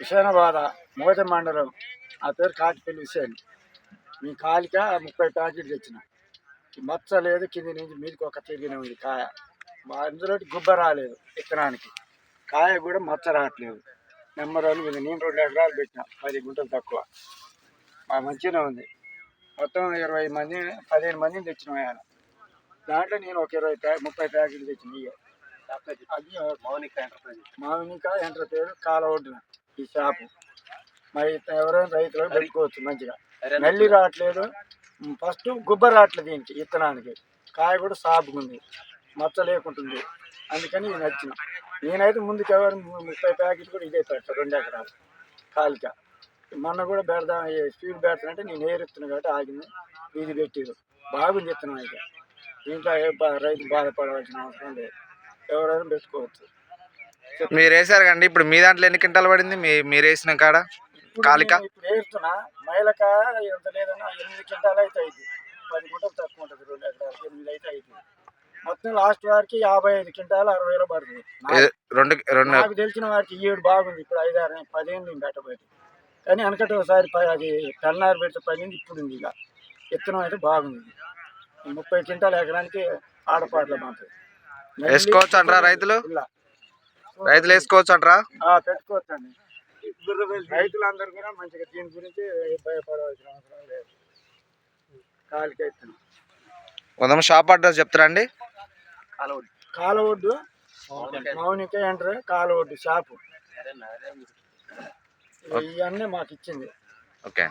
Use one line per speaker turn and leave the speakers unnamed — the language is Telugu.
హుసేనాబాద మోద మండలం. ఆ పేరు కాటిపల్లి హుసేన్ మీ కాలిక ముప్పై ప్యాకెట్లు తెచ్చిన. మచ్చ లేదు కింది నుంచి మీదకి ఒక తిరిగిన ఉంది కాయ. అందులో గుబ్బ రాలేదు విత్తనానికి. కాయ కూడా మచ్చ రావట్లేదు. నెంబర్ వన్ నేను రెండు ఎకరాలు పెట్టిన పది గుంటలు తక్కువ. మా మంచిగానే ఉంది. మొత్తం ఇరవై మంది పదిహేను మందిని తెచ్చిన ఆయన. దాంట్లో నేను ఒక ఇరవై ప్యా ముప్పై ప్యాకెట్లు తెచ్చిన ఇయ్య. మౌనిక ఎంటర్ప్రైజ్ కాల ఒడ్డున ఈ షాపు. మరి ఎవరైనా రైతులు పెట్టుకోవచ్చు మంచిగా. నల్లి రావట్లేదు. ఫస్ట్ గుబ్బ రావట్లేదు దీనికి విత్తనానికి కాయ కూడా సాపుగా ఉంది. మచ్చ లేకుంటుంది. అందుకని ఇది నచ్చిన నేనైతే ముందుకు ఎవరు ముప్పై ప్యాకెట్ కూడా ఇదే పెడతాను రెండు ఎకరాలు. కాలిక. మొన్న కూడా పెడదాం స్పీడ్ పెడతానంటే నేను ఏరుతున్నా కాబట్టి ఆగింది. ఇది పెట్టిరు. బాగుంది విత్తనం అయితే. దీంట్లో రైతు బాధపడవలసిన అవసరం లేదు. ఎవరైనా పెట్టుకోవచ్చు.
మీరు వేసారు కండి ఇప్పుడు మీ దాంట్లో ఎన్ని క్వింటాలు పడింది? మీ మీరు వేసిన కాడ? కాలిక?
ఇప్పుడు ఏరుతున్నా మైలక ఎంత లేదన్నా ఎనిమిది క్వింటాలు అయితే అయింది పది గుంటలు తక్కువ ఉంటుంది రెండు ఎకరాలకి ఎనిమిది అయితే అయింది మొత్తం లాస్ట్ వారికి యాభై ఐదు క్వింటాలు అరవై వేలు పడుతుంది
రెండు రెండు
నాకు తెలిసిన వారికి ఈ ఏడు బాగుంది ఇప్పుడు ఐదు ఆరు పదిహేను నేను పెట్టబోయి కానీ వెనకటి ఒకసారి అది పెన్నారు పెడితే పదిహేను ఇప్పుడు ఉంది ఇక. విత్తనం అయితే బాగుంది. ముప్పై క్వింటాలు ఎకరానికి ఆడపాటలు మాకు
వేసుకోవచ్చు అంటారా రైతులు? రైతులు వేసుకోవచ్చు అంటారా
పెట్టుకోవచ్చు అండి రైతులందరూ కూడా మంచిగా దీని గురించి భయపడవలసిన అవసరం లేదు. కాలికి విత్తనం
ఉదయం షాప్ అడ్రస్ చెప్తారా అండి
కాలవొడ్డు? Mounika enter కాలవొడ్డు shop. ఇవన్నీ మాకు ఇచ్చింది
ఓకే.